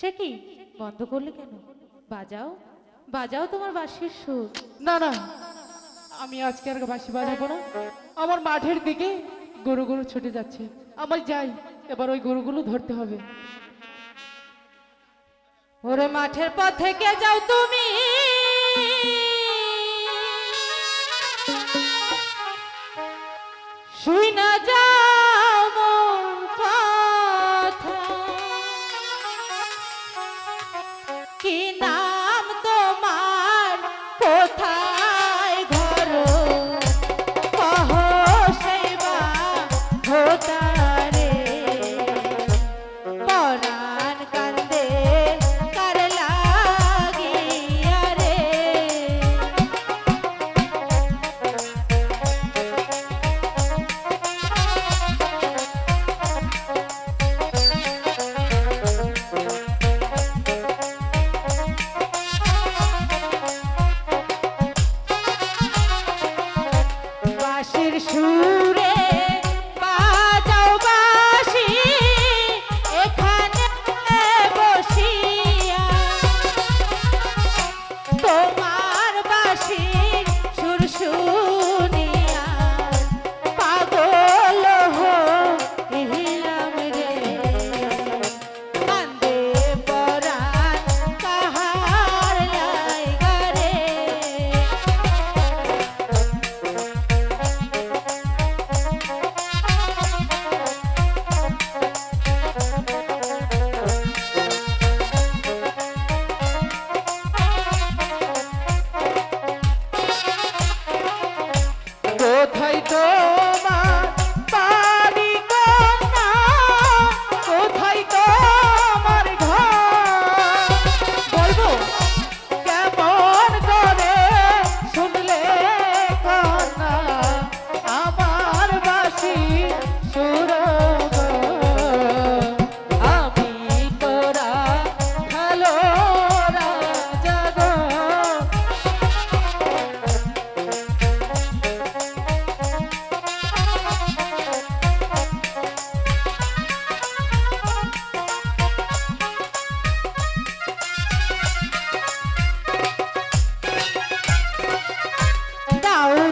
সে কি বন্ধ করলে কেন? বাজাও বাজাও তোমার বাসির সুর। না না আমি আজকে আর বাঁশি বাজাবো না। আমার মাঠের দিকে গরুগুলো ছুটে যাচ্ছে। আমার যাই এবার ওই গরুগুলো ধরতে হবে। ওরে মাঠের পথ থেকে যাও তুমি। voltar. কোথায় তোমার